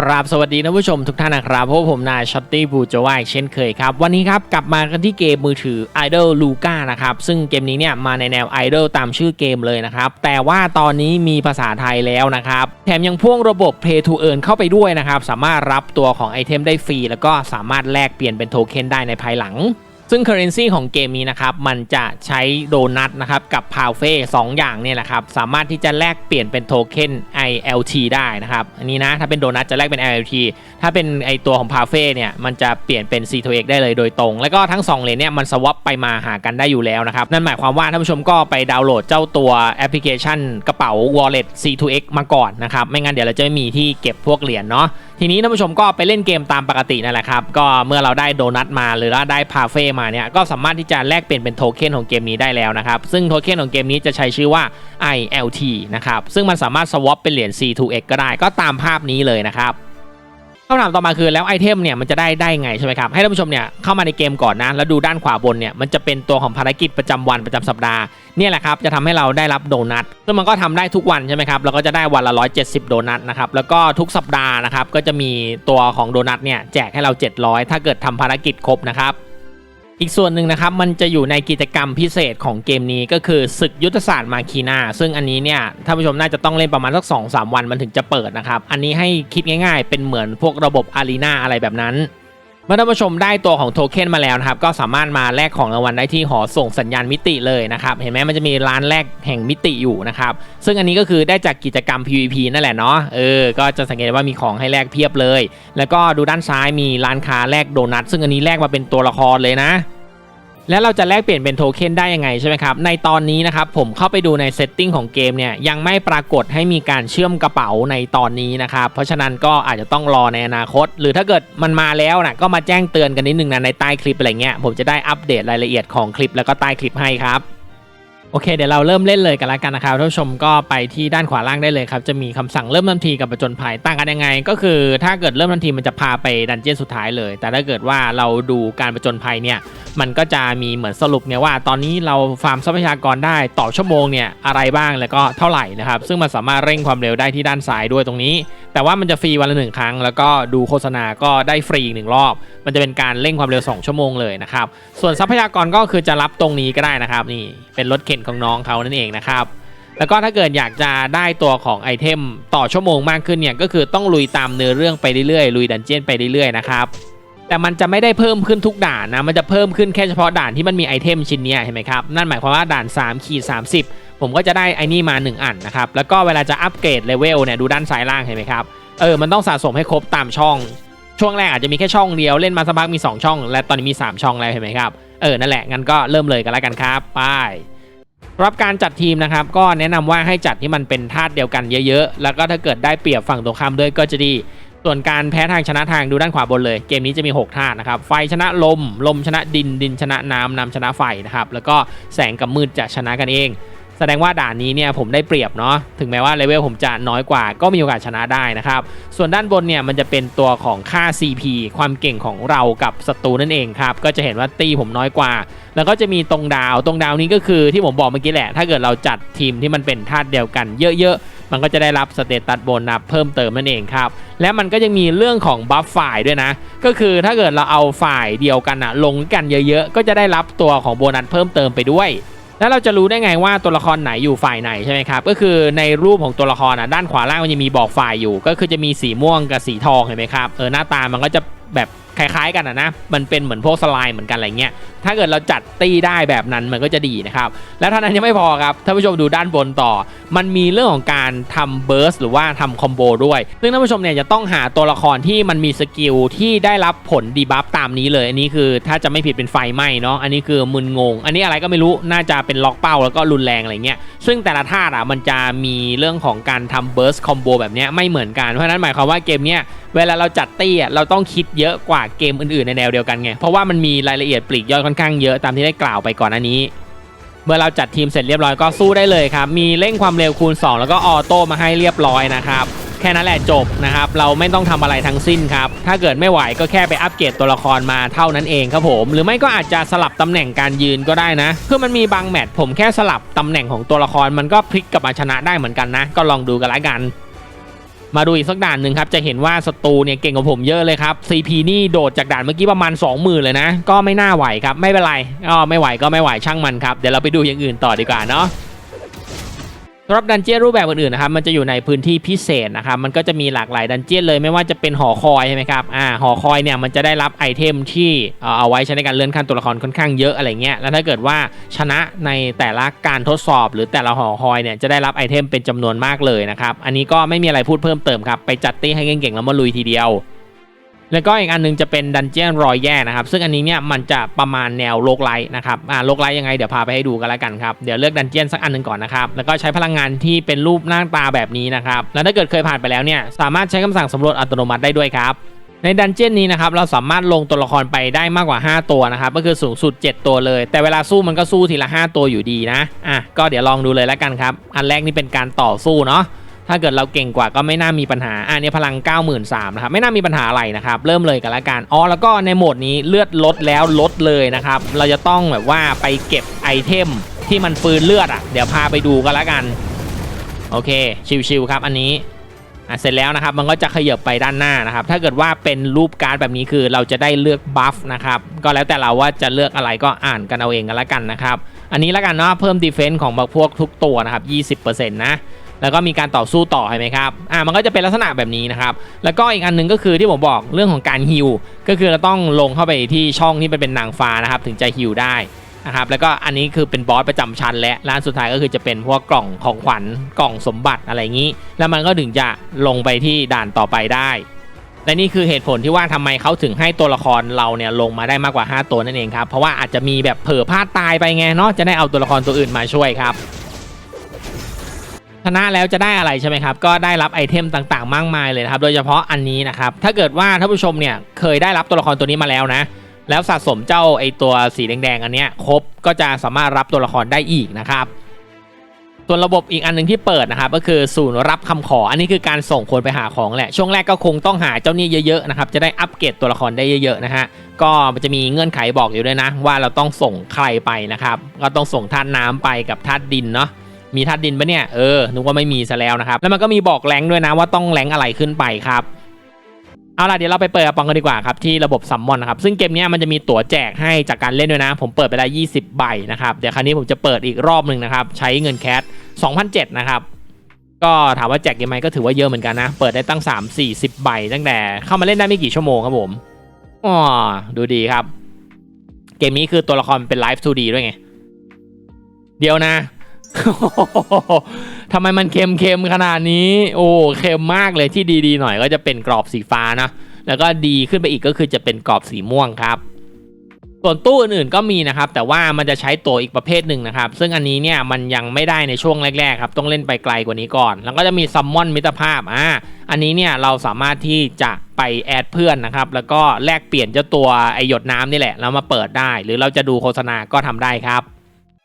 กราบสวัสดีท่านผู้ชมทุกท่านนะครับพบกับผมนายช็อตตี้บูจวายเช่นเคยครับ วันนี้ครับกลับมากันที่เกมมือถือ Idol Luca นะครับ ซึ่งเกมนี้เนี่ยมาในแนว Idol ตามชื่อเกมเลยนะครับ แต่ว่าตอนนี้มีภาษาไทยแล้วนะครับ แถมยังพ่วงระบบ Play to Earn เข้าไปด้วยนะครับ สามารถรับตัวของไอเทมได้ฟรี แล้วก็สามารถแลกเปลี่ยนเป็นโทเค็นได้ในภายหลัง ซึ่ง Currency ของเกมนี้นะครับ มันจะใช้โดนัทนะครับ กับพาวเฟ่สองอย่างเนี่ยแหละครับ สามารถที่จะแลกเปลี่ยนเป็นโทเค็น ILT ได้นะครับ อันนี้นะ ถ้าเป็นโดนัทจะแลกเป็น ILT ถ้าเป็นไอตัวของพาวเฟ่เนี่ย มันจะเปลี่ยนเป็น C2X ได้เลยโดยตรง แล้วก็ทั้ง2เลนเนี่ย มันสวอปไปมาหากันได้อยู่แล้วนะครับ นั่นหมายความว่าท่านผู้ชมก็ไปดาวน์โหลดเจ้าตัวแอปพลิเคชันกระเป๋า Wallet C2X มาก่อนนะครับไม่งั้นเดี๋ยวเราจะไม่มีที่เก็บพวกเหรียญเนาะ ทีนี้ท่านผู้ชมก็ไปเล่นเกมตามปกตินั่นแหละครับ ก็เมื่อเราได้โดนัทมาหรือว่าได้พาเฟ่มาเนี่ยก็สามารถที่จะแลกเปลี่ยนเป็นโทเค็นของเกมนี้ได้แล้วนะครับ ซึ่งโทเค็นของเกมนี้จะใช้ชื่อว่า ILT นะครับ ซึ่งมันสามารถสวอปเป็นเหรียญ C2X ก็ได้ก็ตามภาพนี้เลยนะครับ คำถามต่อมาคือแล้วไอเทมเนี่ยมันจะได้ได้ไงใช่ไหมครับให้ท่านผู้ชมเนี่ยเข้ามาในเกมก่อนนะแล้วดูด้านขวาบนเนี่ยมันจะเป็นตัวของภารกิจประจำวันประจำสัปดาห์เนี่ยแหละครับจะทำให้เราได้รับโดนัทซึ่งมันก็ทำได้ทุกวันใช่ไหมครับเราก็จะได้วันละ 170 โดนัทนะครับแล้วก็ทุกสัปดาห์นะครับก็จะมีตัวของโดนัทเนี่ยแจกให้เรา 700 ถ้าเกิดทำภารกิจครบนะครับ อีกส่วนหนึ่งนะครับมันจะอยู่ในกิจกรรมพิเศษของเกมนี้ก็คือศึกยุทธศาสตร์มาคีนาซึ่งอันนี้เนี่ยท่านผู้ชมน่าจะต้องเล่นประมาณสัก2อสวันมันถึงจะเปิดนะครับ อันนี้ให้คิดง่ายๆ เป็นเหมือนพวกระบบอารีนาอะไรแบบนั้น เมื่อท่านผู้ชมได้ตัวของโทเค็นมาแล้วนะครับก็สามารถมาแลกของรางวัลได้ที่หอส่งสัญญาณมิติเลยนะครับเห็นไหมมันจะมีร้านแลกแห่งมิติอยู่นะครับซึ่งอันนี้ก็คือได้จากกิจกรรม PVP นั่นแหละเนาะเออก็จะสังเกตว่ามีของให้แลกเพียบเลย แล้วก็ดูด้านซ้ายมีร้านค้าแลกโดนัทซึ่งอันนี้แลกมาเป็นตัวละครเลยนะ แล้วเราจะแลกเปลี่ยนเป็นโทเค็นได้ยังไงใช่ไหมครับ ในตอนนี้นะครับผมเข้าไปดูในเซตติ้งของเกมเนี่ยยังไม่ปรากฏให้มีการเชื่อมกระเป๋าในตอนนี้นะครับ เพราะฉะนั้นก็อาจจะต้องรอในอนาคต หรือถ้าเกิดมันมาแล้วนะก็มาแจ้งเตือนกันนิดนึงนะในใต้คลิปอะไรเงี้ยผมจะได้อัปเดตรายละเอียดของคลิปแล้วก็ใต้คลิปให้ครับ โอเคเดี๋ยวเราเริ่มเล่นเลยกันแล้วกันนะครับท่านผู้ชมก็ไปที่ด้านขวาล่างได้เลยครับ จะมีคำสั่งเริ่มทันทีกับประจนภัยต่างกันยังไง ก็คือถ้าเกิดเริ่มทันทีมันจะพาไปดันเจี้ยนสุดท้ายเลย แต่ถ้าเกิดว่าเราดูการประจนภัยเนี่ยมันก็จะมีเหมือนสรุปเนี่ยว่า ตอนนี้เราฟาร์มทรัพยากรได้ต่อชั่วโมงเนี่ยอะไรบ้างแล้วก็เท่าไหร่นะครับซึ่งมันสามารถเร่งความเร็วได้ที่ด้านซ้ายด้วยตรงนี้ แต่ว่ามันจะฟรีวันละหนึ่งครั้ง แล้วก็ดูโฆษณาก็ได้ฟรีอีกหนึ่งรอบ มันจะเป็นการเร่งความเร็ว 2 ชั่วโมงเลยนะครับส่วนทรัพยากรก็คือจะรับตรงนี้ก็ได้นะครับนี่ เป็นรถเข็นของน้องเขานั่นเองนะครับ แล้วก็ถ้าเกิดอยากจะได้ตัวของไอเทมต่อชั่วโมงมากขึ้นเนี่ยก็คือต้องลุยตามเนื้อเรื่องไปเรื่อยๆลุยดันเจี้ยนไปเรื่อยๆนะครับแต่มันจะไม่ได้เพิ่มขึ้นทุกด่านนะ มันจะเพิ่มขึ้นแค่เฉพาะด่านที่มันมีไอเทมชิ้นนี้เห็นไหมครับ นั่นหมายความว่าด่าน3ขีด30 ผมก็จะได้ไอ้นี่มา 1 อันนะครับ แล้วก็เวลาจะอัปเกรดเลเวลเนี่ยดูด้านซ้ายล่างเห็นไหมครับ เออ มันต้องสะสมให้ครบตามช่อง ช่วงแรกอาจจะมีแค่ช่องเดียวเล่นมาสักพักมี 2 ช่อง และตอนนี้มี 3 ช่องแล้วเห็นไหมครับ เออ นั่นแหละ งั้นก็เริ่มเลยกันแล้วกันครับไปรับการจัดทีมนะครับ ก็แนะนำว่าให้จัดที่มันเป็นธาตุเดียวกันเยอะๆ แล้วก็ถ้าเกิดได้เปรียบฝั่งตรงข้ามด้วยก็จะดี ส่วนการแพ้ทางชนะทางดูด้านขวาบนเลย เกมนี้จะมี 6 ธาตุนะครับ ไฟชนะลม ลมชนะดิน ดินชนะน้ำน้ำชนะไฟนะครับ แล้วก็แสงกับมืดจะชนะกันเอง แสดงว่าด่านนี้เนี่ยผมได้เปรียบเนาะถึงแม้ว่าเลเวลผมจะน้อยกว่าก็มีโอกาสชนะได้นะครับ ส่วนด้านบนเนี่ยมันจะเป็นตัวของค่า CP ความเก่งของเรากับศัตรูนั่นเองครับ ก็จะเห็นว่าตีผมน้อยกว่า แล้วก็จะมีตรงดาวตรงดาวนี้ก็คือที่ผมบอกเมื่อกี้แหละ ถ้าเกิดเราจัดทีมที่มันเป็นธาตุเดียวกันเยอะๆ มันก็จะได้รับสเตตัสโบนัสเพิ่มเติมนั่นเองครับและมันก็ยังมีเรื่องของบัฟฝ่ายด้วยนะ ก็คือถ้าเกิดเราเอาฝ่ายเดียวกันอะลงกันเยอะ ๆ ก็จะได้รับตัวของโบนัสเพิ่มเติมไปด้วย แล้วเราจะรู้ได้ไงว่าตัวละครไหนอยู่ฝ่ายไหนใช่ไหมครับ ก็คือในรูปของตัวละครอะด้านขวาล่างมันจะมีบอกฝ่ายอยู่ ก็คือจะมีสีม่วงกับสีทองเห็นไหมครับ เออหน้าตามันก็จะแบบ คล้ายๆกันอะนะ มันเป็นเหมือนพวกสไลม์เหมือนกันอะไรเงี้ย ถ้าเกิดเราจัดตีได้แบบนั้นมันก็จะดีนะครับ และเท่านั้นยังไม่พอครับ ท่านผู้ชมดูด้านบนต่อ มันมีเรื่องของการทำเบิร์สหรือว่าทำคอมโบด้วย ซึ่งท่านผู้ชมเนี่ยจะต้องหาตัวละครที่มันมีสกิลที่ได้รับผลดีบัฟตามนี้เลย อันนี้คือถ้าจะไม่ผิดเป็นไฟไหม้เนาะ อันนี้คือมึนงง อันนี้อะไรก็ไม่รู้ น่าจะเป็นล็อกเป้าแล้วก็รุนแรงอะไรเงี้ย ซึ่งแต่ละธาอะมันจะมีเรื่องของการทำเบิร์สคอมโบแบบนี้ไม่เหมือนกัน เพราะนั้นหมายความว่าเกมเนี้ยเวลาเราจัดตี้อะเราต้องคิดเยอะกว่าเกมอื่นๆในแนวเดียวกันไง เพราะว่ามันมีรายละเอียดปลีกย่อยค่อนข้างเยอะตามที่ได้กล่าวไปก่อนอันนี้ เมื่อเราจัดทีมเสร็จเรียบร้อยก็สู้ได้เลยครับ มีเร่งความเร็วคูณ 2 แล้วก็ออโต้มาให้เรียบร้อยนะครับ แค่นั้นแหละจบนะครับ เราไม่ต้องทำอะไรทั้งสิ้นครับ ถ้าเกิดไม่ไหวก็แค่ไปอัปเกรดตัวละครมาเท่านั้นเองครับผม หรือไม่ก็อาจจะสลับตำแหน่งการยืนก็ได้นะคือมันมีบางแมตช์ผมแค่สลับตำแหน่งของตัวละครมันก็พลิกกลับมาชนะได้เหมือนกันนะ ก็ลองดูกันละกัน มาดูอีกสักด่านหนึ่งครับ จะเห็นว่าศัตรูเนี่ยเก่งกว่าผมเยอะเลยครับ CP นี่โดดจากด่านเมื่อกี้ประมาณ 20,000 เลยนะ ก็ไม่น่าไหวครับ ไม่เป็นไรก็ไม่ไหวก็ไม่ไหวช่างมันครับ เดี๋ยวเราไปดูอย่างอื่นต่อดีกว่าเนาะ สำหรับดันเจี้ยนรูปแบบอื่นๆนะครับมันจะอยู่ในพื้นที่พิเศษนะครับมันก็จะมีหลากหลายดันเจี้ยนเลยไม่ว่าจะเป็นหอคอยใช่ไหมครับอ่าหอคอยเนี่ยมันจะได้รับไอเทมที่เออเอาไว้ใช้ในการเลื่อนขั้นตัวละครค่อนข้างเยอะอะไรเงี้ยแล้วถ้าเกิดว่าชนะในแต่ละการทดสอบ หรือแต่ละหอคอยเนี่ยจะได้รับไอเทมเป็นจำนวนมากเลยนะครับอันนี้ก็ไม่มีอะไรพูดเพิ่มเติมครับไปจัดตี้ให้เก่งๆแล้วมาลุยทีเดียว แล้วก็อีกอันนึงจะเป็นดันเจียนรอยแย่นะครับ ซึ่งอันนี้เนี่ยมันจะประมาณแนวโลกไลท์นะครับอ่าโลกไลท์ยังไงเดี๋ยวพาไปให้ดูกันแล้วกันครับ เดี๋ยวเลือกดันเจียนสักอันหนึ่งก่อนนะครับ แล้วก็ใช้พลังงานที่เป็นรูปหน้าตาแบบนี้นะครับ แล้วถ้าเกิดเคยผ่านไปแล้วเนี่ยสามารถใช้คำสั่งสำรวจอัตโนมัติได้ด้วยครับในดันเจียนนี้นะครับเราสามารถลงตัวละครไปได้มากกว่า 5 ตัวนะครับก็คือสูงสุด 7 ตัวเลย แต่เวลาสู้มันก็สู้ทีละ 5 ตัวอยู่ดีนะอะก็เดี๋ยวลองดูเลยแล้วกันครับ อันแรกนี่เป็นการต่อสู้เนาะ ถ้าเกิดเราเก่งกว่าก็ไม่น่ามีปัญหาอะเนี่ยพลัง 93,000นะครับไม่น่ามีปัญหาอะไรนะครับเริ่มเลยกันละกันอ๋อแล้วก็ในโหมดนี้เลือดลดแล้วลดเลยนะครับเราจะต้องแบบว่าไปเก็บไอเทมที่มันฟื้นเลือดอะเดี๋ยวพาไปดูกันละกันโอเคชิวๆครับอันนี้อะเสร็จแล้วนะครับมันก็จะขยับไปด้านหน้านะครับ ถ้าเกิดว่าเป็นรูปการ์ดแบบนี้คือเราจะได้เลือกบัฟนะครับก็แล้วแต่เราว่าจะเลือกอะไรก็อ่านกันเอาเองกันละกันนะครับ อันนี้ละกันเนาะเพิ่มดีเฟนซ์ของพวกทุกตัวนะครับ 20%นะ แล้วก็มีการต่อสู้ต่อเห็นไหมครับอ่ามันก็จะเป็นลักษณะแบบนี้นะครับแล้วก็อีกอันหนึงก็คือที่ผมบอกเรื่องของการฮิลก็คือเราต้องลงเข้าไปที่ช่องที่เป็นนางฟ้านะครับถึงจะฮิลได้นะครับแล้วก็อันนี้คือเป็นบอสประจำชั้นและร้านสุดท้ายก็คือจะเป็นพวกกล่องของขวัญกล่องสมบัติอะไรอย่างนี้ แล้วมันก็ถึงจะลงไปที่ด่านต่อไปได้และนี่คือเหตุผลที่ว่าทำไมเขาถึงให้ตัวละครเราเนี่ยลงมาได้มากกว่า 5 ตัวนั่นเองครับเพราะว่าอาจจะมีแบบเผลอพลาดตายไปไงเนาะจะได้เอาตัวละครตัวอื่นมาช่วยครับ ชนะแล้วจะได้อะไรใช่ไหมครับ ก็ได้รับไอเทมต่างๆ มากมายเลยนะครับ โดยเฉพาะอันนี้นะครับ ถ้าเกิดว่าท่านผู้ชมเนี่ยเคยได้รับตัวละครตัวนี้มาแล้วนะ แล้วสะสมเจ้าไอตัวสีแดงๆอันเนี้ยครบ ก็จะสามารถรับตัวละครได้อีกนะครับส่วนระบบอีกอันหนึ่งที่เปิดนะครับก็คือศูนย์รับคำขอ อันนี้คือการส่งคนไปหาของแหละ ช่วงแรกก็คงต้องหาเจ้านี้เยอะๆนะครับจะได้อัปเกรดตัวละครได้เยอะๆนะฮะก็มันจะมีเงื่อนไขบอกอยู่ด้วยนะ ว่าเราต้องส่งใครไปนะครับ ก็ต้องส่งธาตุน้ำไปกับธาตุดินเนาะ มีธาตุดินปะเนี่ย เออ นึกว่าไม่มีซะแล้วนะครับ แล้วมันก็มีบอกแรงด้วยนะว่าต้องแรงอะไรขึ้นไปครับเอาล่ะเดี๋ยวเราไปเปิดกระป๋องกันดีกว่าครับที่ระบบซัมมอนนะครับซึ่งเกมนี้มันจะมีตั๋วแจกให้จากการเล่นด้วยนะ ผมเปิดไปได้20 ใบนะครับเดี๋ยวครั้นี้ผมจะเปิดอีกรอบหนึ่งนะครับใช้เงินแคส2,007นะครับก็ถามว่าแจกยังไงก็ถือว่าเยอะเหมือนกันนะ เปิดได้ตั้ง 3 4 0 ใบตั้งแต่เข้ามาเล่นได้ไม่กี่ชั่วโมงครับผมอ๋อดูดีครับ เกมนี้คือตัวละครเป็นไลฟ์ 2D ด้วยไง เดี๋ยวนะ ทำไมมันเค็มๆขนาดนี้ โอ้เค็มมากเลยที่ดีๆหน่อยก็จะเป็นกรอบสีฟ้านะ แล้วก็ดีขึ้นไปอีกก็คือจะเป็นกรอบสีม่วงครับ ส่วนตู้อื่นๆก็มีนะครับ แต่ว่ามันจะใช้ตัวอีกประเภทหนึ่งนะครับ ซึ่งอันนี้เนี่ยมันยังไม่ได้ในช่วงแรกๆครับ ต้องเล่นไปไกลกว่านี้ก่อน แล้วก็จะมีซัมมอนมิตรภาพ อ่า อันนี้เนี่ยเราสามารถที่จะไปแอดเพื่อนนะครับ แล้วก็แลกเปลี่ยนเจ้าตัวไอหยดน้ำนี่แหละ แล้วมาเปิดได้ หรือเราจะดูโฆษณาก็ทำได้ครับ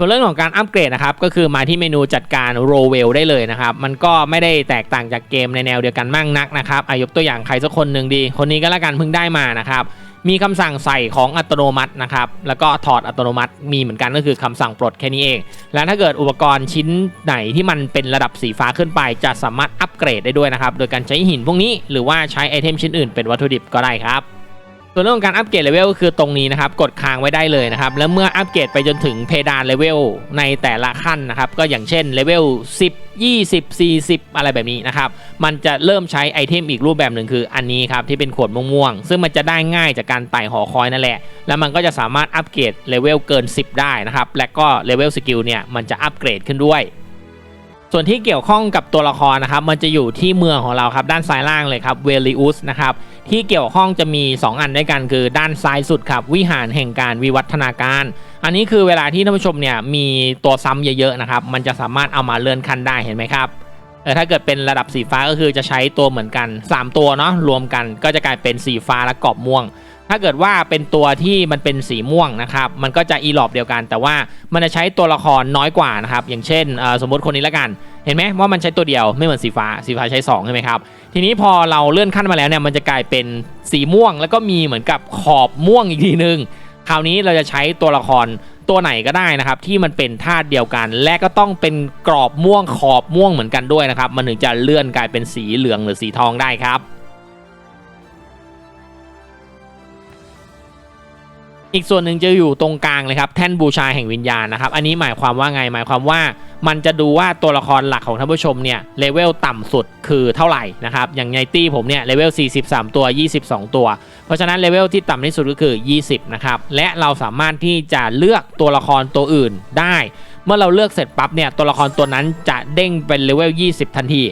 ส่วนเรื่องของการอัปเกรดนะครับก็คือมาที่เมนูจัดการโรเวลได้เลยนะครับ มันก็ไม่ได้แตกต่างจากเกมในแนวเดียวกันมากนักนะครับอายกตัวอย่างใครสักคนหนึ่งดี คนนี้ก็แล้วกันเพิ่งได้มานะครับ มีคำสั่งใส่ของอัตโนมัตินะครับ แล้วก็ถอดอัตโนมัติมีเหมือนกันก็คือคำสั่งปลดแค่นี้เอง แล้วถ้าเกิดอุปกรณ์ชิ้นไหนที่มันเป็นระดับสีฟ้าขึ้นไป จะสามารถอัปเกรดได้ด้วยนะครับ โดยการใช้หินพวกนี้ หรือว่าใช้ไอเทมชิ้นอื่นเป็นวัตถุดิบก็ได้ครับ ส่วนเรื่องของการอัปเกรดเลเวลก็คือตรงนี้นะครับ กดค้างไว้ได้เลยนะครับ แล้วเมื่ออัปเกรดไปจนถึงเพดานเลเวลในแต่ละขั้นนะครับ ก็อย่างเช่นเลเวล10 20 40 อะไรแบบนี้นะครับ มันจะเริ่มใช้ไอเทมอีกรูปแบบหนึ่งคืออันนี้ครับ ที่เป็นขวดม่วงๆ ซึ่งมันจะได้ง่ายจากการไต่หอคอยนั่นแหละ แล้วมันก็จะสามารถอัปเกรดเลเวลเกิน 10 ได้นะครับ และก็เลเวลสกิลเนี่ยมันจะอัปเกรดขึ้นด้วย ส่วนที่เกี่ยวข้องกับตัวละครนะครับ มันจะอยู่ที่เมืองของเราครับ ด้านซ้ายล่างเลยครับเวลิอุสนะครับที่เกี่ยวข้องจะมี 2 อันด้วยกันคือด้านซ้ายสุดครับ วิหารแห่งการวิวัฒนาการ อันนี้คือเวลาที่ท่านผู้ชมเนี่ยมีตัวซ้ำเยอะๆนะครับ มันจะสามารถเอามาเลื่อนขั้นได้เห็นไหมครับแต่ถ้าเกิดเป็นระดับสีฟ้าก็คือจะใช้ตัวเหมือนกัน 3 ตัวเนาะรวมกันก็จะกลายเป็นสีฟ้าและกรอบม่วง ถ้าเกิดว่าเป็นตัวที่มันเป็นสีม่วงนะครับมันก็จะอีหลอบเดียวกัน แต่ว่ามันจะใช้ตัวละครน้อยกว่านะครับอย่างเช่นสมมติคนนี้ละกันเห็นไหมว่ามันใช้ตัวเดียวไม่เหมือนสีฟ้าสีฟ้าใช้2ใช่ไหมครับทีนี้พอเราเลื่อนขั้นมาแล้วเนี่ยมันจะกลายเป็นสีม่วง แล้วก็มีเหมือนกับขอบม่วงอีกทีนึงคราวนี้เราจะใช้ตัวละครตัวไหนก็ได้นะครับที่มันเป็นธาตุเดียวกัน และก็ต้องเป็นกรอบม่วงขอบม่วงเหมือนกันด้วยนะครับมันถึงจะเลื่อนกลายเป็นสีเหลืองหรือสีทองได้ครับ อีกส่วนหนึ่งจะอยู่ตรงกลางเลยครับแท่นบูชาแห่งวิญญาณนะครับ อันนี้หมายความว่าไงหมายความว่ามันจะดูว่าตัวละครหลักของท่านผู้ชมเนี่ยเลเวลต่ำสุดคือเท่าไหร่นะครับอย่างในตี้ผมเนี่ยเลเวล 43 ตัว 22 ตัว เพราะฉะนั้นเลเวลที่ต่ำที่สุดก็คือ 20 นะครับและเราสามารถที่จะเลือกตัวละครตัวอื่นได้ เมื่อเราเลือกเสร็จปั๊บเนี่ยตัวละครตัวนั้นจะเด้งเป็นเลเวล 20 ทันที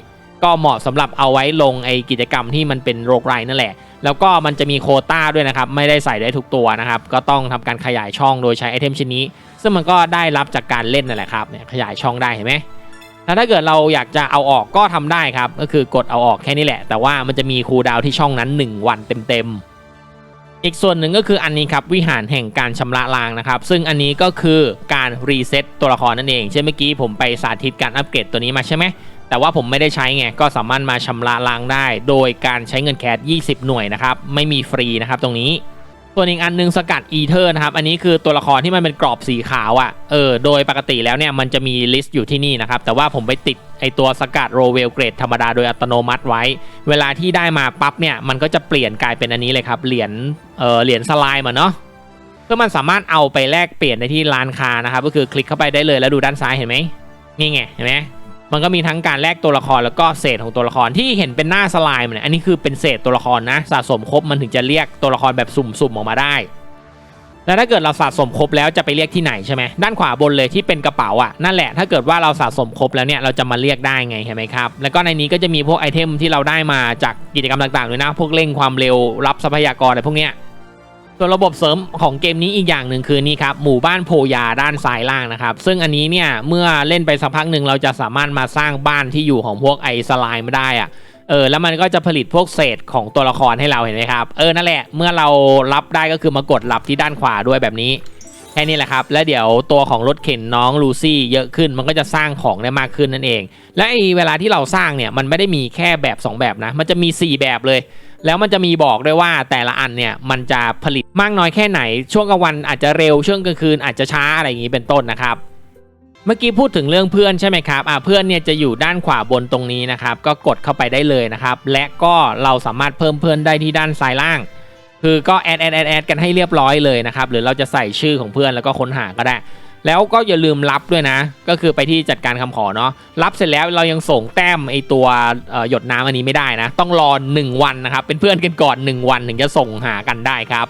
ก็เหมาะสำหรับเอาไว้ลงไอกิจกรรมที่มันเป็นโรคไรนั่นแหละ แล้วก็มันจะมีโคต้าด้วยนะครับ ไม่ได้ใส่ได้ทุกตัวนะครับ ก็ต้องทำการขยายช่องโดยใช้ไอเทมชิ้นนี้ ซึ่งมันก็ได้รับจากการเล่นนั่นแหละครับเนี่ยขยายช่องได้เห็นไหมแล้วถ้าเกิดเราอยากจะเอาออกก็ทำได้ครับ ก็คือกดเอาออกแค่นี้แหละ แต่ว่ามันจะมีคูลดาวที่ช่องนั้น 1 วันเต็มๆ อีกส่วนหนึ่งก็คืออันนี้ครับวิหารแห่งการชำระล้างนะครับ ซึ่งอันนี้ก็คือการรีเซ็ตตัวละครนั่นเอง เช่นเมื่อกี้ผมไปสาธิตการอัปเกรดตัวนี้มาใช่ไหม แต่ว่าผมไม่ได้ใช้ไงก็สามารถมาชำระล้างได้ โดยการใช้เงินแคส20 หน่วยนะครับไม่มีฟรีนะครับตรงนี้ส่วนอีกอันหนึงสกัดอีเทอร์นะครับ อันนี้คือตัวละครที่มันเป็นกรอบสีขาวอะ่ะ เออ โดยปกติแล้วเนี่ยมันจะมีลิสต์อยู่ที่นี่นะครับ แต่ว่าผมไปติดไอตัวสกัดโรเวลเกรดธรรมดาโดยอัตโนมัติไว้ เวลาที่ได้มาปั๊บเนี่ย มันก็จะเปลี่ยนกลายเป็นอันนี้เลยครับ เหรียญ เออเหรียญสไลม์เหมือนเนาะก็มันสามารถเอาไปแลกเปลี่ยนในที่ร้านค้านะครับ ก็คือคลิกเข้าไปได้เลยแล้วดูด้านซ้ายเห็นไหมนี่ไง เห็นไหม มันก็มีทั้งการแลกตัวละครแล้วก็เศษของตัวละครที่เห็นเป็นหน้าสไลม์เนี่ยอันนี้คือเป็นเศษตัวละครนะสะสมครบมันถึงจะเรียกตัวละครแบบสุ่มๆออกมาได้ แล้วถ้าเกิดเราสะสมครบแล้วจะไปเรียกที่ไหนใช่ไหมด้านขวาบนเลยที่เป็นกระเป๋าอะนั่นแหละถ้าเกิดว่าเราสะสมครบแล้วเนี่ยเราจะมาเรียกได้ไงเห็นไหมครับแล้วก็ในนี้ก็จะมีพวกไอเทมที่เราได้มาจากกิจกรรมต่างๆด้วยนะ พวกเร่งความเร็วรับทรัพยากรอะไรพวกเนี้ย ส่วนระบบเสริมของเกมนี้อีกอย่างหนึ่งคือนี่ครับหมู่บ้านโพยาด้านซ้ายล่างนะครับ ซึ่งอันนี้เนี่ยเมื่อเล่นไปสักพักหนึ่งเราจะสามารถมาสร้างบ้านที่อยู่ของพวกไอสไลม์ได้อะเออแล้วมันก็จะผลิตพวกเศษของตัวละครให้เราเห็นไหมครับเออนั่นแหละเมื่อเรารับได้ก็คือมากดรับที่ด้านขวาด้วยแบบนี้ แค่นี้แหละครับ และเดี๋ยวตัวของรถเข็นน้องลูซี่เยอะขึ้น มันก็จะสร้างของได้มากขึ้นนั่นเอง และไอเวลาที่เราสร้างเนี่ยมันไม่ได้มีแค่แบบ 2 แบบนะ มันจะมี 4 แบบเลย แล้วมันจะมีบอกด้วยว่าแต่ละอันเนี่ยมันจะผลิตมากน้อยแค่ไหน ช่วงกลางวันอาจจะเร็ว ช่วงกลางคืนอาจจะช้าอะไรอย่างนี้เป็นต้นนะครับเมื่อกี้พูดถึงเรื่องเพื่อนใช่ไหมครับ อ่าเพื่อนเนี่ยจะอยู่ด้านขวาบนตรงนี้นะครับ ก็กดเข้าไปได้เลยนะครับ และก็เราสามารถเพิ่มเพื่อนได้ที่ด้านซ้ายล่าง คือก็แอดแอดแอดแอดกันให้เรียบร้อยเลยนะครับหรือเราจะใส่ชื่อของเพื่อนแล้วก็ค้นหาก็ได้ แล้วก็อย่าลืมรับด้วยนะ ก็คือไปที่จัดการคำขอเนาะรับเสร็จแล้วเรายังส่งแต้มไอตัวหยดน้ำอันนี้ไม่ได้นะ ต้องรอ1วันนะครับเป็นเพื่อนกันก่อน 1 วันถึงจะส่งหากันได้ครับ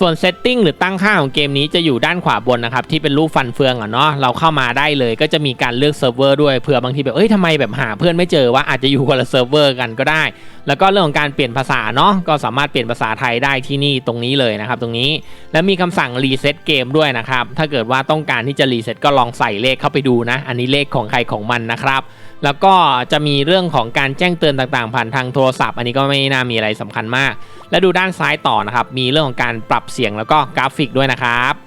ส่วนเซตติ้งหรือตั้งค่าของเกมนี้จะอยู่ด้านขวาบนนะครับ ที่เป็นรูปฟันเฟืองอะเนาะเราเข้ามาได้เลยก็จะมีการเลือกเซิร์ฟเวอร์ด้วยเผื่อบางทีแบบเอ้ยทำไมแบบหาเพื่อนไม่เจอว่าอาจจะอยู่คนละเซิร์ฟเวอร์กันก็ได้ แล้วก็เรื่องของการเปลี่ยนภาษาเนาะก็สามารถเปลี่ยนภาษาไทยได้ที่นี่ตรงนี้เลยนะครับ ตรงนี้แล้วมีคำสั่งรีเซ็ตเกมด้วยนะครับถ้าเกิดว่าต้องการที่จะรีเซ็ตก็ลองใส่เลขเข้าไปดูนะ อันนี้เลขของใครของมันนะครับแล้วก็จะมีเรื่องของการแจ้งเตือนต่างๆ ผ่านทางโทรศัพท์ อันนี้ก็ไม่น่ามีอะไรสำคัญมาก และดูด้านซ้ายต่อนะครับ มีเรื่องของการปรับเสียงแล้วก็กราฟิกด้วยนะครับ